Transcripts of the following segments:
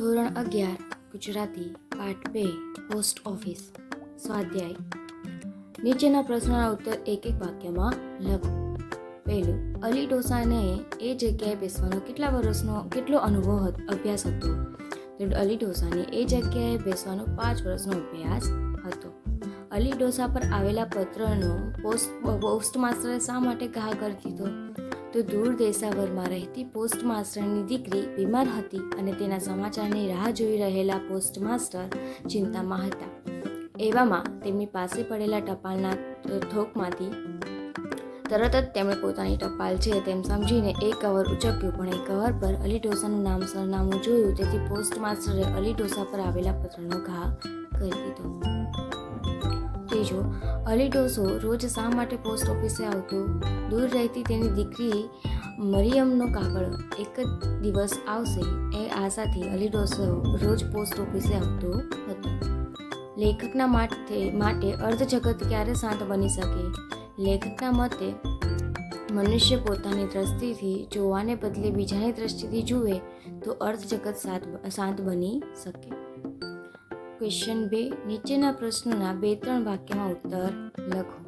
ધોરણ અગિયાર, ગુજરાતી પાઠ બે, પોસ્ટ ઓફિસ, સ્વાધ્યાય. નીચેના પ્રશ્નોના ઉત્તર એક એક વાક્યમાં લખો. પહેલું, અલી ડોસાને એ જગ્યાએ બેસવાનો કેટલા વર્ષનો, કેટલો અનુભવ હતો, અભ્યાસ હતો? અલી ડોસાને એ જગ્યાએ બેસવાનો પાંચ વર્ષનો અભ્યાસ હતો. અલી ડોસા પર આવેલા પત્રનો પોસ્ટ પોસ્ટ માસ્ટરે શા માટે ઘા કરી દીધો તો દૂર દેશાવરમાં રહેતી પોસ્ટ માસ્ટરની દીકરી બીમાર હતી અને તેના સમાચારની રાહ જોઈ રહેલા પોસ્ટ માસ્ટર ચિંતામાં હતા એવામાં તેમની પાસે પડેલા ટપાલના થોકમાંથી તરત જ તેમણે પોતાની ટપાલ છે તેમ સમજીને એ કવર ઉચક્યું, પણ એ કવર પર અલી ડોસાનું નામ સરનામું જોયું, તેથી પોસ્ટ માસ્ટરે અલી ડોસા પર આવેલા પત્રનો ઘા કરી દીધો. ત્રીજો અલી ડોસો રોજ શા માટે પોસ્ટ ઓફિસે આવતો? દૂર રહેતી તેની દીકરી મરિયમનો કાગળ. એક જ દિવસ આવશે. એ આશાથી અલી ડોસો રોજ પોસ્ટ ઓફિસે આવતો હતો. લેખકના માટે માટે અર્ધજગત ક્યારે શાંત બની શકે? લેખકના મતે, મનુષ્ય પોતાની દ્રષ્ટિથી જોવાને બદલે બીજાની દ્રષ્ટિથી જુએ તો અર્થજગત શાંત શાંત બની શકે. ક્વેશ્ચન બે, નીચેના પ્રશ્નોના બે ત્રણ વાક્યમાં ઉત્તર લખો.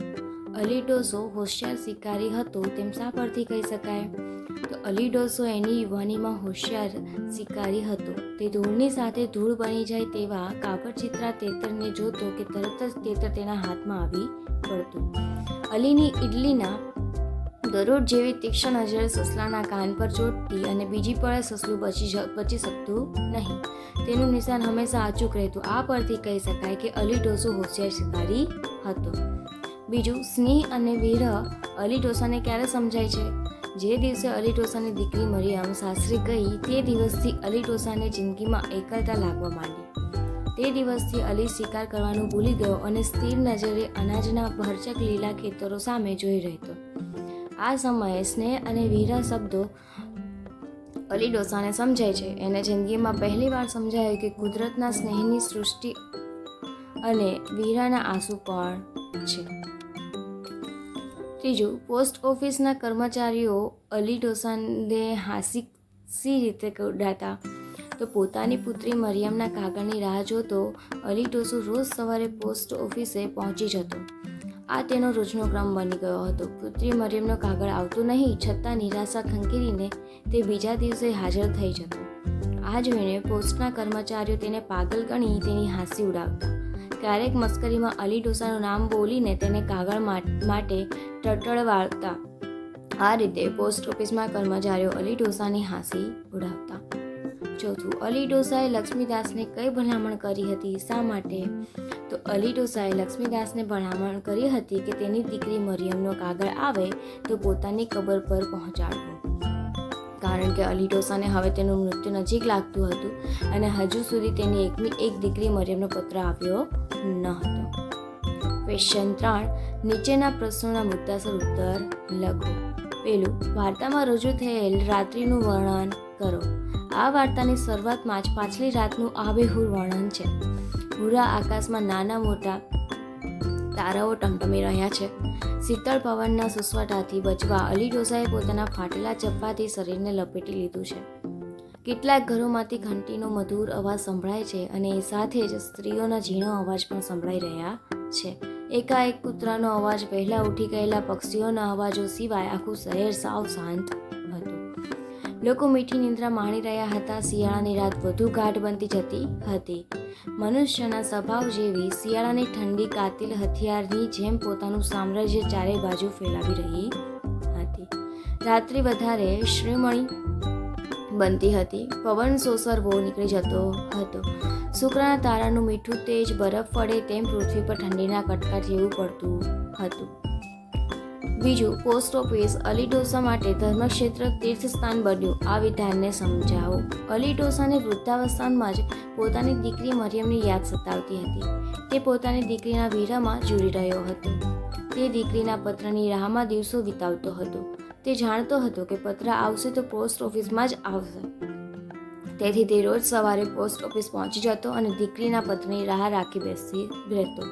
અલી ડોસો હોશિયાર શિકારી હતો તેમ શા પરથી કહી શકાય? તો અલી ડોસો એની યુવાનીમાં હોશિયાર શિકારી હતો. તે ધૂળની સાથે ધૂળ બની જાય તેવા કાપડ ચિત્રા તેતરને જોતો કે તરત જ તેતર તેના હાથમાં આવી પડતું. અલીની ઇડલીના દરરોજ જેવી તીક્ષ્ણ નજરે સસલાના કાન પર ચોટતી અને બીજી પળે સસલું બચી બચી શકતું નહીં. તેનું નિશાન હંમેશા અચૂક રહેતું. આ પરથી કહી શકાય કે અલી ડોસો હોશિયાર શિકારી હતો. બીજું, સ્નેહ અને વિરહ અલી ડોસાને ક્યારે સમજાય છે? જે દિવસે અલી ડોસાની દીકરી મરિયમ સાસરી ગઈ, તે દિવસથી અલી ડોસાને જિંદગીમાં એકલતા લાગવા માંડી. તે દિવસથી અલી શિકાર કરવાનું ભૂલી ગયો અને સ્થિર નજરે અનાજના ભરચક લીલા ખેતરો સામે જોઈ રહેતો. આ સમયે સ્નેહ અને વીરા શબ્દો અલી ડોસાને સમજાય છે. એને જિંદગીમાં પહેલીવાર સમજાયું કે કુદરતના સ્નેહની સૃષ્ટિ અને વીરાના આંસુ પણ છે. ત્રીજું, પોસ્ટ ઓફિસના કર્મચારીઓ અલી ડોસાને હાસી સી રીતે ઉડાતા તો પોતાની પુત્રી મરિયમના કાગળની રાહ જોતો અલી ડોસો રોજ સવારે પોસ્ટ ઓફિસે પહોંચી જતો. આ તેનો રોજનો ક્રમ બની ગયો હતો. પુત્રી મરિયમનો કાગળ આવતો નહીં, છતાં નિરાશા ખંકીરીને તે બીજા દિવસે હાજર થઈ જતો. આ જોઈને પોસ્ટના કર્મચારીઓ તેને પાગલ ગણી તેની હાંસી ઉડાવતા. ક્યારેક મસ્કરીમાં અલી ડોસાનું નામ બોલીને તેને કાગળ માટે ટટળવાળતા આ રીતે પોસ્ટ ઓફિસમાં કર્મચારીઓ અલી ડોસાની હાંસી ઉડાવતા. ચોથું અલી ડોસાએ લક્ષ્મીદાસને કઈ ભલામણ કરી હતી? શા માટે? તો અલી ડોસાએ લક્ષ્મીદાસને ભલામણ કરી હતી કે તેની દીકરી મરિયમનો કાગળ આવે તો પોતાની કબર પર પહોંચાડવો. કારણ કે અલી ડોસાને હવે તેનું મૃત્યુ નજીક લાગતું હતું અને હજુ સુધી તેની એકની એક દીકરી મરિયમનો પત્ર આવ્યો ન હતો. ક્વેશ્ચન ત્રણ. નીચેના પ્રશ્નોના મુદ્દાસર ઉત્તર લખો. પેલું, વાર્તામાં રજૂ થયેલ રાત્રિનું વર્ણન કરો. આ વાર્તાની શરૂઆતમાં જ પાછલી રાતનું આબેહૂર વર્ણન છે. ભૂરા આકાશમાં નાના મોટા તારાઓ ટમટમી રહ્યા છે. શીતળ પવનના સુસવાટાથી બચવા અલી ડોસાએ પોતાના ફાટેલા ચપ્પાથી શરીરને લપેટી લીધું છે. કેટલાક ઘરોમાંથી ઘંટીનો મધુર અવાજ સંભળાય છે અને એ સાથે જ સ્ત્રીઓના ઝીણો અવાજ પણ સંભળાઈ રહ્યા છે. એકાએક કૂતરાનો અવાજ પહેલાં ઉઠી ગયેલા પક્ષીઓના અવાજો સિવાય આખું શહેર સાવ શાંત હતું. લોકો મીઠી નિંદ્રા માણી રહ્યા હતા. શિયાળાની રાત વધુ ગાઢ બનતી જતી હતી. મનુષ્યના સ્વભાવ જેવી શિયાળાની ઠંડી કાતિલ હથિયારની જેમ પોતાનું સામ્રાજ્ય ચારે બાજુ ફેલાવી રહી હતી. રાત્રિ વધારે શ્રીમણી બનતી હતી. પવન સોસરવો નીકળી જતો હતો. શુક્રના તારાનું મીઠું તેજ બરફ પડે તેમ પૃથ્વી પર ઠંડીના કટકાટ જેવું પડતું હતું. બીજું પોસ્ટ ઓફિસ અલી ડોસા માટે ધર્મક્ષેત્ર તીર્થસ્થાન બન્યું. આ વિધાનને સમજાવો. અલી ડોસાને વૃદ્ધાવસ્થામાં જ પોતાની દીકરી મરિયમની યાદ સતાવતી હતી. તે પોતાની દીકરીના વીરામાં જુડી રહ્યો હતો. તે દીકરીના પત્રની રાહમાં દિવસો વિતાવતો હતો. તે જાણતો હતો કે પત્ર આવશે તો પોસ્ટ ઓફિસમાં જ આવશે. તેથી તે રોજ સવારે પોસ્ટ ઓફિસ પહોંચી જતો અને દીકરીના પત્રની રાહ રાખી બેસી રહેતો.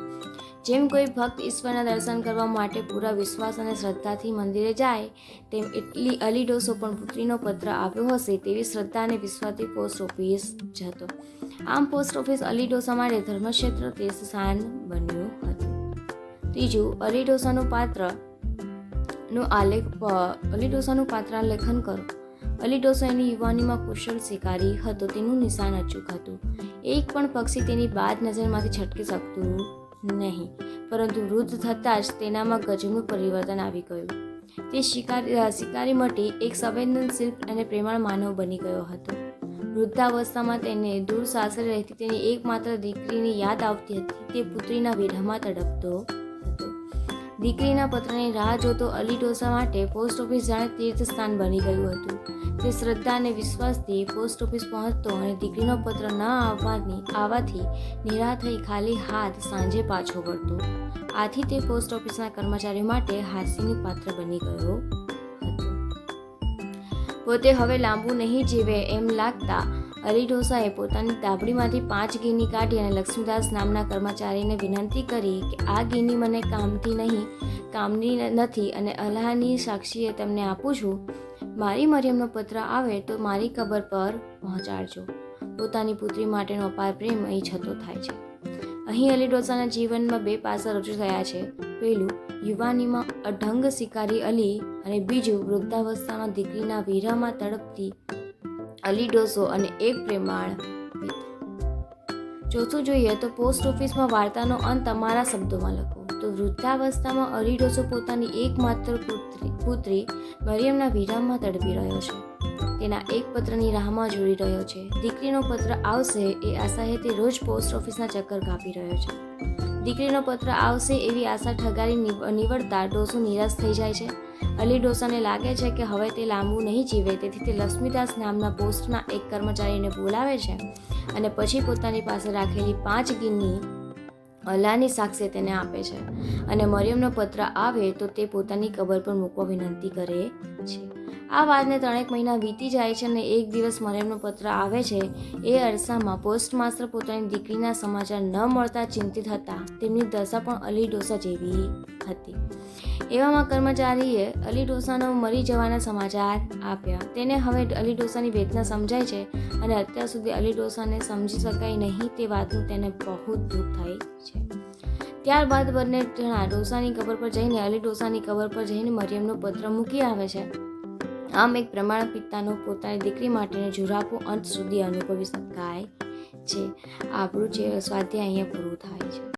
જેમ કોઈ ભક્ત ઈશ્વરના દર્શન કરવા માટે પૂરા વિશ્વાસ અને શ્રદ્ધાથી મંદિરે જાય, તેમ એટલી અલી ડોસો પણ પુત્રીનો પત્ર આપ્યો હશે તેવી શ્રદ્ધા અને વિશ્વાસથી પોસ્ટ ઓફિસ જતો. આમ પોસ્ટ ઓફિસ અલી ડોસા માટે ધર્મક્ષેત્ર તીર્થ સ્થાન બન્યું હતું. ત્રીજું અલી ડોસાનું પાત્ર નું આલેખ અલી ડોસાનું પાત્રાલેખન કરો. અલી ડોસા એની યુવાનીમાં કુશળ શિકારી હતો, તેનું નિશાન અચૂક હતું. એક પણ પક્ષી તેની બાદ નજરમાંથી છટકી શકતું નહીં, પરંતુ વૃદ્ધ થતાં જ તેનામાં ગજબનું પરિવર્તન આવી ગયું. તે શિકારી શિકારી મટી એક સંવેદનશીલ અને પ્રેમાળ માનવ બની ગયો હતો. વૃદ્ધાવસ્થામાં તેને દૂર સાસરે રહેતી તેની એકમાત્ર દીકરીની યાદ આવતી હતી. તે પુત્રીના વેઢામાં તડપતો દીકરીના પત્રની રાહ જોતો અલી ડોસા માટે પોસ્ટ ઓફિસ જાણે તીર્થસ્થાન બની ગયું હતું. તે શ્રદ્ધા અને વિશ્વાસથી પોસ્ટ ઓફિસ પહોંચતો અને દીકરીનો પત્ર ન આવવાની આવવાથી નિરાહ થઈ ખાલી હાથ સાંજે પાછો વળતો. આથી તે પોસ્ટ ઓફિસના કર્મચારી માટે હાસ્યનું પાત્ર બની ગયો પોતે હવે લાંબુ નહીં જીવે એમ લાગતા અલી ડોસાએ પોતાની તાબડીમાંથી પાંચ ગીની કાઢી અને લક્ષ્મીદાસ નામના કર્મચારીને વિનંતી કરી કે આ ગીની મને કામથી નહીં, કામની નથી અને અલ્લાહની સાક્ષીએ તમને આપું છું. મારી મરિયમનો પત્ર આવે તો મારી કબર પર પહોંચાડજો. પોતાની પુત્રી માટેનો અપાર પ્રેમ અહીં છતો થાય છે. અહીં અલી ડોસાના જીવનમાં બે પાસા રજૂ થયા છે. પહેલું, યુવાનીમાં અઢંગ શિકારી અલી અને બીજું વૃદ્ધાવસ્થામાં દીકરીના વીરામાં તડપતી અલી ડોસો અને એક પ્રેમાળ. ચોથું જોઈએ તો પોસ્ટ ઓફિસમાં વાર્તાનો અંત તમારા શબ્દોમાં લખો. તો વૃદ્ધાવસ્થામાં અલી ડોસો પોતાની એકમાત્ર પુત્રી પુત્રી મરિયમના વિરામમાં તડપી રહ્યો છે. તેના એક પત્રની રાહમાં જોડી રહ્યો છે. દીકરીનો પત્ર આવશે એ આશાએ તે રોજ પોસ્ટ ઓફિસના ચક્કર કાપી રહ્યો છે. દીકરીનો પત્ર આવશે એવી આશા ઠગારી નિવ- નીવડતા ડોસો નિરાશ થઈ જાય છે. અલી ડોસાને લાગે છે કે હવે તે લાંબુ નહીં જીવે, તેથી તે લક્ષ્મીદાસ નામના પોસ્ટના એક કર્મચારીને બોલાવે છે અને પછી પોતાની પાસે રાખેલી પાંચ ગીની અલ્લાહની સાક્ષી તેને આપે છે. અને મરિયમનો પત્ર આવે તો તે પોતાની કબર પર મૂકવા વિનંતી કરે છે. આ વાતને ત્રણેક મહિના વીતી જાય છે અને એક દિવસ મરેમનો પત્ર આવે છે. એ અરસામાં પોસ્ટ માસ્ટર પોતાની દીકરીના સમાચાર ન મળતા ચિંતિત હતા. તેમની દશા પણ અલી ડોસા જેવી હતી. એવામાં કર્મચારીએ અલી ડોસાનો મરી જવાના સમાચાર આપ્યા. તેને હવે અલી ડોસાની વેદના સમજાય છે અને અત્યાર સુધી અલી ડોસાને સમજી શકાય નહીં તે વાતનું તેને બહુ દુઃખ થાય છે. ત્યારબાદ બંને જણા ડોસાની કબર પર જઈને અલી ડોસાની કબર પર જઈને મરિયમનો પત્ર મૂકી આવે છે. આમ એક પ્રમાણ પિતાનો પોતાની દીકરી માટેનો જુરાપો અંત સુધી અનુભવી શકાય છે. આપણું જે સ્વાધ્યાય અહીંયા પૂરું થાય છે.